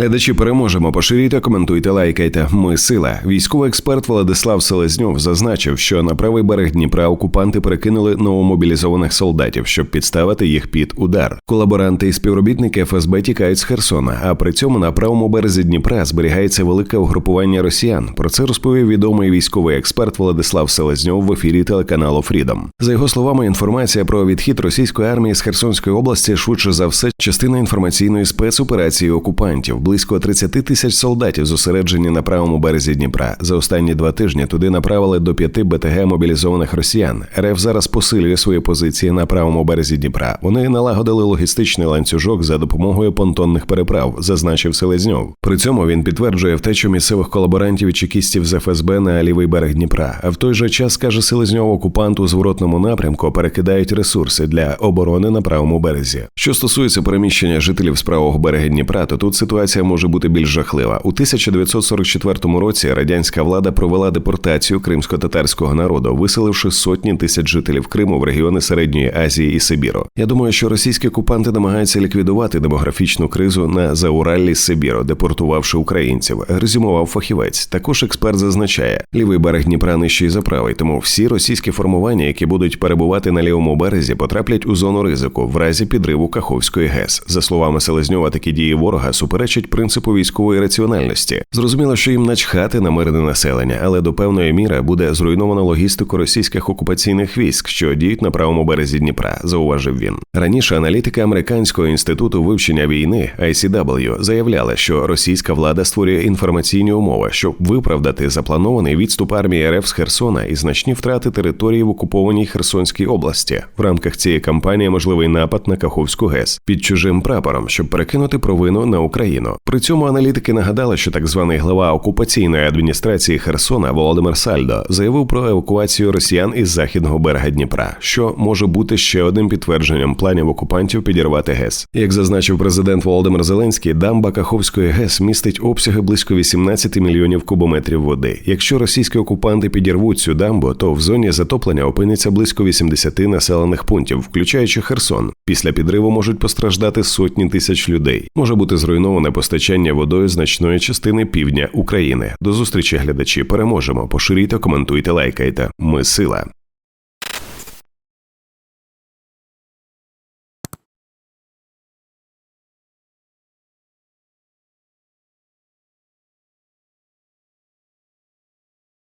Глядачі переможемо. Поширюйте, коментуйте, лайкайте. Ми сила. Військовий експерт Владислав Селезньов зазначив, що на правий берег Дніпра окупанти перекинули новомобілізованих солдатів, щоб підставити їх під удар. Колаборанти і співробітники ФСБ тікають з Херсона. А при цьому на правому березі Дніпра зберігається велике угрупування росіян. Про це розповів відомий військовий експерт Владислав Селезньов в ефірі телеканалу Фрідом. За його словами, інформація про відхід російської армії з Херсонської області швидше за все частина інформаційної спецоперації окупантів. Близько 30 тисяч солдатів зосереджені на правому березі Дніпра. За останні два тижні туди направили до п'яти БТГ мобілізованих росіян. РФ зараз посилює свої позиції на правому березі Дніпра. Вони налагодили логістичний ланцюжок за допомогою понтонних переправ, зазначив Селезньов. При цьому він підтверджує втечу місцевих колаборантів і чекістів з ФСБ на лівий берег Дніпра. А в той же час каже Селезньов, окупант у зворотному напрямку перекидають ресурси для оборони на правому березі. Що стосується переміщення жителів з правого берега Дніпра, то тут ситуація може бути більш жахлива. У 1944 році радянська влада провела депортацію кримсько-татарського народу, виселивши сотні тисяч жителів Криму в регіони Середньої Азії і Сибіру. Я думаю, що російські окупанти намагаються ліквідувати демографічну кризу на Заураллі Сибіру, депортувавши українців. Резюмував фахівець. Також експерт зазначає, лівий берег Дніпра нижчий за правий, тому всі російські формування, які будуть перебувати на лівому березі, потраплять у зону ризику в разі підриву Каховської ГЕС. За словами Селезньова, такі дії ворога суперечать принципу військової раціональності. Зрозуміло, що їм начхати на мирне населення, але до певної міри буде зруйновано логістику російських окупаційних військ, що діють на правому березі Дніпра, зауважив він. Раніше аналітики американського інституту вивчення війни ICW заявляли, що російська влада створює інформаційні умови, щоб виправдати запланований відступ армії РФ з Херсона і значні втрати території в окупованій Херсонській області. В рамках цієї кампанії можливий напад на Каховську ГЕС під чужим прапором, щоб перекинути провину на Україну. При цьому аналітики нагадали, що так званий глава окупаційної адміністрації Херсона Володимир Сальдо заявив про евакуацію росіян із західного берега Дніпра, що може бути ще одним підтвердженням планів окупантів підірвати ГЕС. Як зазначив президент Володимир Зеленський, дамба Каховської ГЕС містить обсяги близько 18 мільйонів кубометрів води. Якщо російські окупанти підірвуть цю дамбу, то в зоні затоплення опиниться близько 80 населених пунктів, включаючи Херсон. Після підриву можуть постраждати сотні тисяч людей. Може бути зруйноване постачання водою значної частини півдня України. До зустрічі глядачі переможемо. Поширюйте, коментуйте, лайкайте. Ми сила.